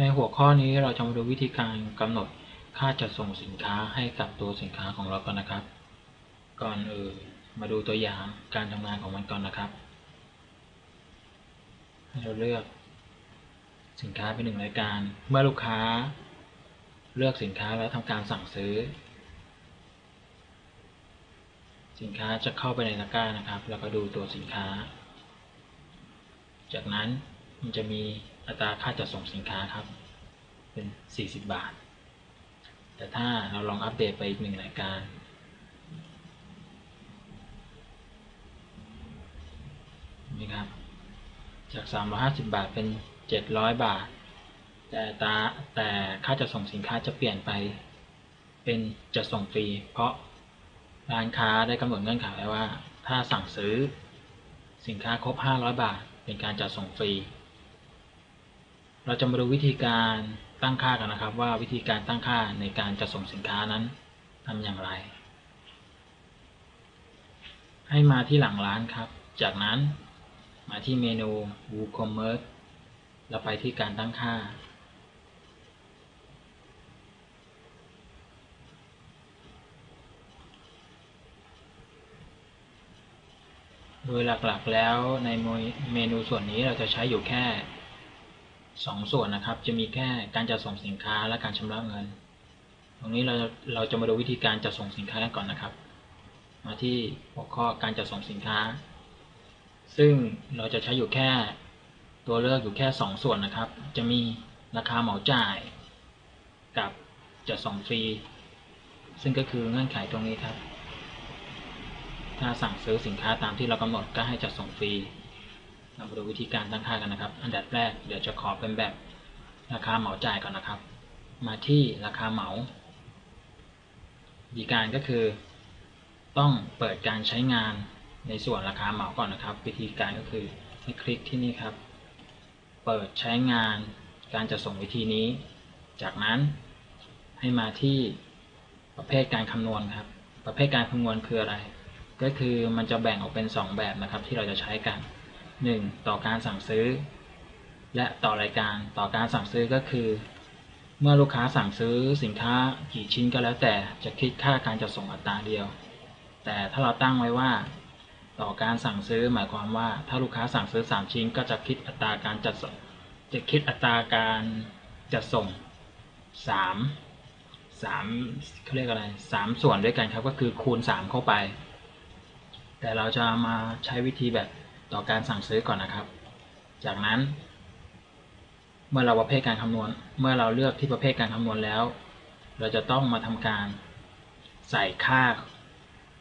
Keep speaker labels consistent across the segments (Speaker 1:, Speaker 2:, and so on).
Speaker 1: ในหัวข้อนี้เราจะมาดูวิธีการกำหนดค่าจัดส่งสินค้าให้กับตัวสินค้าของเราก่อนนะครับ ก่อนอื่นมาดูตัวอย่างการทำงานของมันก่อนนะครับให้เราเลือกสินค้าเป็นหนึ่งรายการ เมื่อลูกค้า เลือกสินค้าแล้วทำการสั่งซื้อ สินค้าจะเข้าไปในตะกร้านะครับ แล้วก็ดูตัวสินค้า จากนั้นมันจะมี อัตราค่าจัดส่งสินค้าครับ เป็น 40 บาท แต่ถ้าเราลองอัปเดตไปอีกหนึ่งรายการ นี่ครับ จาก 350 บาทเป็น 700 บาท แต่ตาแต่ค่าจัดส่งสินค้าจะเปลี่ยนไป เป็นจะส่งฟรี เพราะร้านค้าได้กำหนดเงื่อนไขไว้ว่า ถ้าสั่งซื้อสินค้าครบ 500 บาท เป็นการจัดส่งฟรี เราจะมาดูวิธีการตั้งค่ากันนะครับ ว่าวิธีการตั้งค่าในการจัดส่งสินค้านั้นทำอย่างไร ให้มาที่หลังร้านครับ จากนั้นมาที่เมนู WooCommerce แล้วไปที่การตั้งค่า โดยหลักๆแล้วในเมนูส่วนนี้เราจะใช้อยู่แค่ 2ส่วนนะครับ จะมีแค่การจัดส่งสินค้าและการชำระเงิน ตรงนี้เราเราจะมาดูวิธีการจัดส่งสินค้ากันก่อนนะครับ มาที่หัวข้อการจัดส่งสินค้า ซึ่งเราจะใช้อยู่แค่ตัวเลือกอยู่แค่ 2ส่วนนะครับ จะมีราคาเหมาจ่าย กับจัดส่งฟรี ซึ่งก็คือเงื่อนไขตรงนี้ครับ ถ้าสั่งซื้อสินค้าตามที่เรากำหนดก็ให้จัดส่งฟรี เรามาดูวิธีการตั้งค่ากันนะครับ อันดับแรกเดี๋ยวจะขอเป็นแบบราคาเหมาจ่ายก่อนนะครับ มาที่ราคาเหมาวิธีการก็คือ ต้องเปิดการใช้งานในส่วนราคาเหมาก่อนนะครับ วิธีการก็คือให้คลิกที่นี่ครับ เปิดใช้งานการจะส่งวิธีนี้ จากนั้นให้มาที่ประเภทการคำนวณครับ ประเภทการคำนวณคืออะไร ก็คือมันจะแบ่งออกเป็น 2 แบบนะครับที่เราจะใช้กัน 1. ต่อการสั่งซื้อ และต่อรายการต่อการสั่งซื้อก็คือ เมื่อลูกค้าสั่งซื้อสินค้ากี่ชิ้นก็แล้วแต่จะคิดค่าการจัดส่งอัตราเดียว แต่ถ้าเราตั้งไว้ว่า ต่อการสั่งซื้อหมายความว่า ถ้าลูกค้าสั่งซื้อ 3 ชิ้น ก็จะคิดอัตราการจัดส่งจะคิดอัตราการจัดส่ง 3 3เขาเรียกอะไร 3 ส่วนด้วยกันครับก็คือคูณ 3 เข้าไป แต่เราจะมาใช้วิธีแบบ ต่อการสั่งซื้อก่อนนะครับ จากนั้น เมื่อเราประเภทการคำนวณ เมื่อเราเลือกที่ประเภทการคำนวณแล้ว เราจะต้องมาทำการใส่ค่า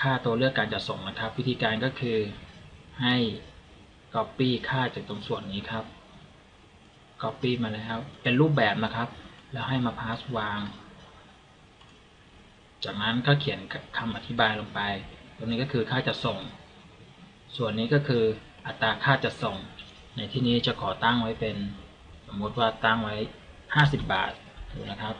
Speaker 1: ค่าตัวเลือกการจัดส่งนะครับ วิธีการก็คือให้ copy ค่าจากตรงส่วนนี้ครับ copy มาแล้ว เป็นรูปแบบนะครับ แล้วให้มาพาสวาง จากนั้นก็เขียนคำอธิบายลงไป ตรงนี้ก็คือค่าจัดส่ง ส่วนนี้ก็คือ อัตราค่าจัดส่ง ในที่นี้จะขอตั้งไว้เป็น สมมติว่าตั้งไว้ 50 บาทดูนะครับ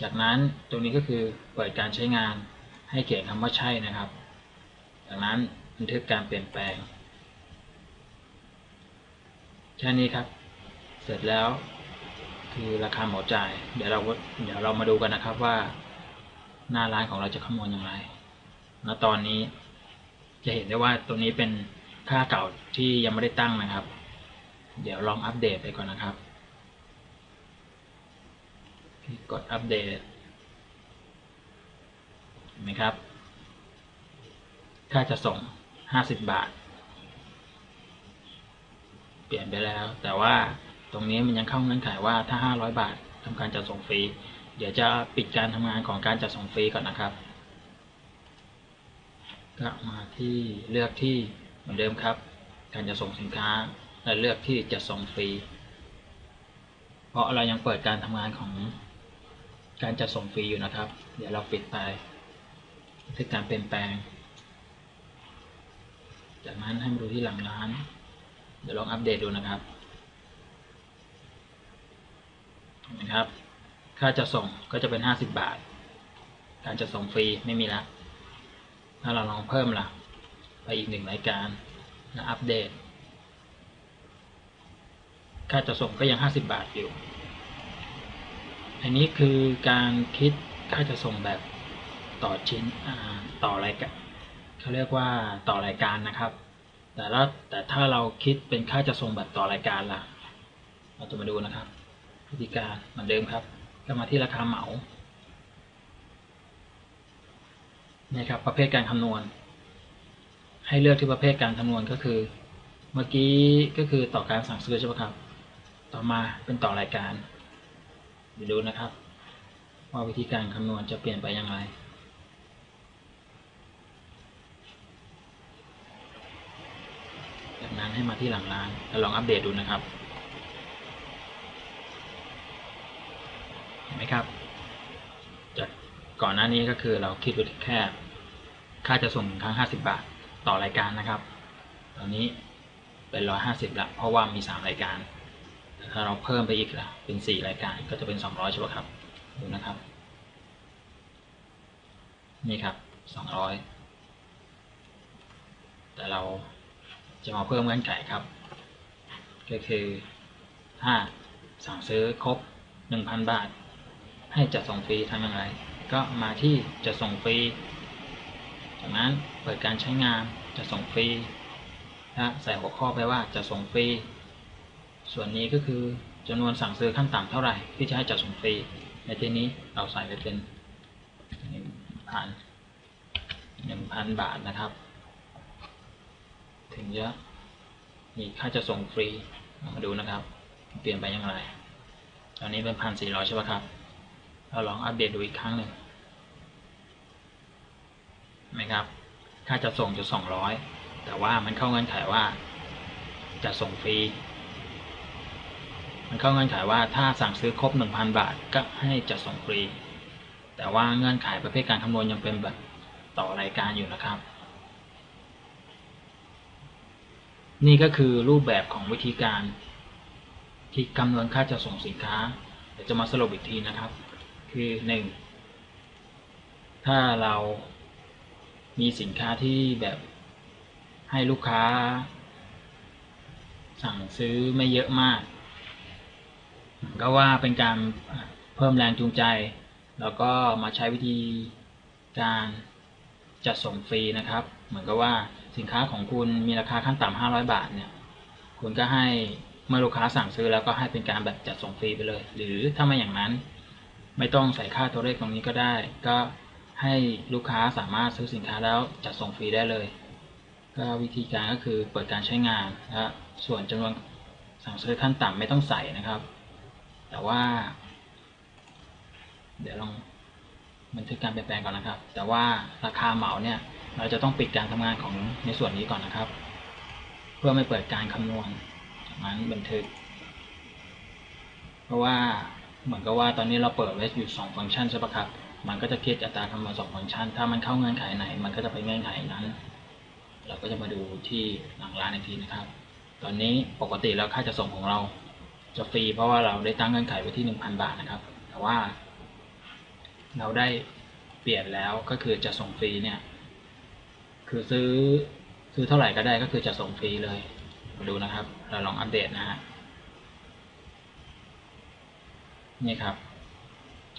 Speaker 1: จากนั้นตรงนี้ก็คือเปิดการใช้งานให้เขียนคำว่าใช่นะครับ จากนั้นบันทึกการเปลี่ยนแปลงแค่นี้ครับ เสร็จแล้วคือราคาหมาจ่าย เดี๋ยวเราเดี๋ยวเรามาดูกันนะครับว่า หน้าร้านของเราจะคำนวณอย่างไรณตอนนี้จะเห็นได้ว่าตรงนี้เป็น ค่าเก่าที่ยังไม่ได้ตั้งนะครับ เดี๋ยวลองอัปเดตไปก่อนนะครับ กดอัปเดตเห็นไหมครับ ค่าจะส่ง 50 บาท เปลี่ยนไปแล้ว แต่ว่าตรงนี้มันยังเข้าเงื่อนไขว่าถ้า 500 บาททำการจัดส่งฟรี เดี๋ยวจะปิดการทำงานของการจัดส่งฟรีก่อนนะครับก็มาที่เลือกที่ เหมือนเดิมครับ การจะส่งสินค้าและเลือกที่จะส่งฟรี เพราะเรายังเปิดการทำงานของการจัดส่งฟรีอยู่นะครับ เดี๋ยวเราปิดไปคือการเปลี่ยนแปลง จากนั้นให้มาดูที่หลังร้าน เดี๋ยวลองอัปเดตดูนะครับนะครับ ค่าจะส่งก็จะเป็น 50 บาท การจะส่งฟรีไม่มีแล้วถ้าเราลองเพิ่มล่ะ ไปอีกหนึ่งรายการและอัปเดต ค่าจะส่งก็ยัง 50 บาทอยู่ อันนี้คือการคิดค่าจะส่งแบบต่อชิ้นต่อรายการเขาเรียกว่าต่อรายการนะครับ แต่ละแต่ถ้าเราคิดเป็นค่าจะส่งแบบต่อรายการล่ะ เราจะมาดูนะครับ วิธีการเหมือนเดิมครับก็มาที่ราคาเหมาเนี่ยครับประเภทการคำนวณ ให้เลือกที่ประเภทการคำนวณก็คือ เมื่อกี้ก็คือต่อการสั่งซื้อใช่ไหมครับ ต่อมาเป็นต่อรายการเดี๋ยวดูนะครับ ว่าวิธีการคำนวณจะเปลี่ยนไปอย่างไรจากนั้นให้มาที่หลังร้านแล้วลองอัปเดตดูนะครับเห็นไหมครับจากก่อนหน้านี้ก็คือเราคิดไว้แค่ค่าจะส่งครั้ง 50 บาท ต่อรายการนะครับ ตอนนี้เป็น150ละเพราะว่ามี3รายการแต่ถ้าเราเพิ่มไปอีกละเป็น4รายการก็จะเป็น200ใช่ไหมครับดูนะครับ นี่ครับ200แต่เราจะมาเพิ่มเงื่อนไขครับ ก็คือถ้าสั่งซื้อครบ 1,000 บาท ให้จัดส่งฟรีทำอย่างไร ก็มาที่จะส่งฟรี จากนั้นเปิดการใช้งานจะส่งฟรีและใส่หัวข้อไปว่าจะส่งฟรี ส่วนนี้ก็คือจำนวนสั่งซื้อขั้นต่ำเท่าไหร่ที่จะให้จัดส่งฟรี ในที่นี้เราใส่ไปเป็นหนึ่งพันหนึ่งพันบาทนะครับ ถึงจะมีค่าจะส่งฟรีมาดูนะครับ เปลี่ยนไปอย่างไร ตอนนี้เป็นพันสี่ร้อยใช่ไหมครับ เราลองอัปเดตดูอีกครั้งหนึ่ง ไหมครับค่าจะส่งจะสองร้อยแต่ว่ามันเข้าเงื่อนไขว่า จะส่งฟรี มันเข้าเงื่อนไขว่าถ้าสั่งซื้อครบ 1,000 บาทก็ให้จะส่งฟรี แต่ว่าเงื่อนไขประเภทการคำนวณยังเป็นแบบต่อรายการอยู่นะครับ นี่ก็คือรูปแบบของวิธีการที่คำนวณค่าจะส่งสินค้าเดี๋ยวจะมาสรุปอีกทีนะครับ คือ 1. ถ้าเรา มีสินค้าที่แบบให้ลูกค้า สั่งซื้อไม่เยอะมาก ก็ว่าเป็นการเพิ่มแรงจูงใจ แล้วก็มาใช้วิธีการจัดส่งฟรีนะครับ เหมือนกับว่าสินค้าของคุณมีราคาขั้นต่ำ500 บาทเนี่ย คุณก็ให้เมื่อลูกค้าสั่งซื้อแล้วก็ให้เป็นการแบบจัดส่งฟรีไปเลย หรือถ้าไม่อย่างนั้น ไม่ต้องใส่ค่าตัวเลขตรงนี้ก็ได้ ก็ ให้ลูกค้าสามารถซื้อสินค้าแล้วจัดส่งฟรีได้เลย ก็วิธีการก็คือเปิดการใช้งานนะส่วนจำนวนสั่งซื้อขั้นต่ำไม่ต้องใส่นะครับ แต่ว่า เดี๋ยวลองบันทึกการเปลี่ยนแปลงก่อนนะครับ แต่ว่าราคาเหมาเนี่ยเราจะต้องปิดการทำงานของในส่วนนี้ก่อนนะครับ เพื่อไม่เปิดการคำนวณจากนั้นบันทึก เพราะว่าเหมือนกับว่าตอนนี้เราเปิดไว้อยู่ 2 ฟังก์ชันใช่ปะครับ มันก็จะคิดอัตราคำนวณสองฟังก์ชัน ถ้ามันเข้าเงื่อนไขไหน มันก็จะไปเงื่อนไขนั้น เราก็จะมาดูที่หลังร้านอีกทีนะครับ ตอนนี้ปกติแล้วค่าจะส่งของเราจะฟรีเพราะว่าเราได้ตั้งเงื่อนไขไว้ที่ 1,000 บาทนะครับ แต่ว่า เราได้เปลี่ยนแล้วก็คือจะส่งฟรีเนี่ย คือซื้อซื้อเท่าไหร่ก็ได้ก็คือจะส่งฟรีเลยมาดูนะครับ เราลองอัปเดตนะฮะนี่ครับ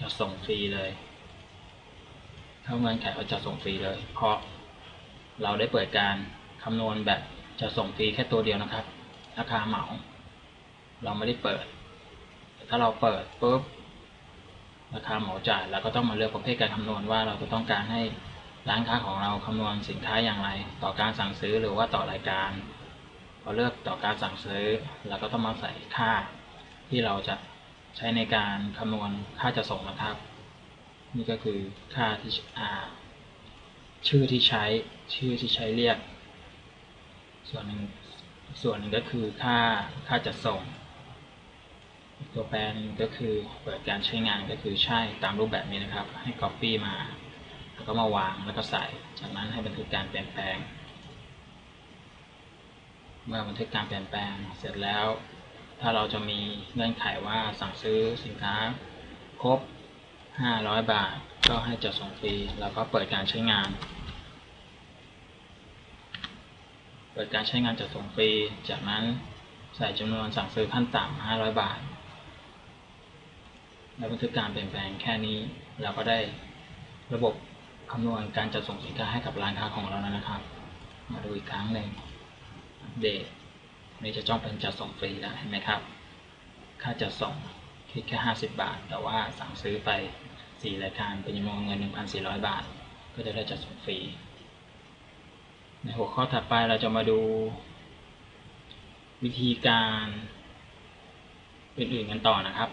Speaker 1: จะส่งฟรีเลย เข้าเงื่อนไขว่าจะส่งฟรีเลย เพราะเราได้เปิดการคำนวณแบบจะส่งฟรีแค่ตัวเดียวนะครับ ราคาเหมา เราไม่ได้เปิด ถ้าเราเปิดปุ๊บราคาเหมาจ่ายเราก็ต้องมาเลือกประเภทการคำนวณว่าเราจะต้องการให้ร้านค้าของเราคำนวณสินค้าอย่างไร ต่อการสั่งซื้อหรือว่าต่อรายการพอเลือกต่อการสั่งซื้อเราก็ต้องมาใส่ค่าที่เราจะใช้ในการคำนวณค่าจะส่งนะครับ นี่ก็คือค่าที่ชื่อที่ใช้ชื่อที่ใช้เรียก ส่วนหนึ่งส่วนหนึ่งก็คือค่าค่าจัดส่ง ตัวแปรนึงก็คือเปิดการใช้งานก็คือใช่ตามรูปแบบนี้นะครับ ให้ Copy มา แล้วก็มาวางแล้วก็ใส่ จากนั้นให้บันทึกการเปลี่ยนแปลง เมื่อบันทึกการเปลี่ยนแปลงเสร็จแล้ว ถ้าเราจะมีเงื่อนไขว่าสั่งซื้อสินค้าครบ 500 บาท ก็ให้จัดส่งฟรี แล้วก็เปิดการใช้งาน เปิดการใช้งานจัดส่งฟรี จากนั้นใส่จำนวนสั่งซื้อขั้นต่ำ500 บาท และบันทึกการเปลี่ยนแปลงแค่นี้ เราก็ได้ระบบคำนวณการจัดส่งสินค้าให้กับร้านค้าของเราแล้วนะครับ มาดูอีกครั้งหนึ่งอัปเดตนี่จะจ้องเป็นจัดส่งฟรีแล้วเห็นไหมครับ ค่าจัดส่ง คิดแค่50 บาท แต่ว่าสั่งซื้อไป 4 รายการเป็นจำนวนเงิน 1,400 บาท ก็จะได้จัดส่งฟรี ในหัวข้อถัดไปเราจะมาดู วิธีการอื่นๆกันต่อนะครับ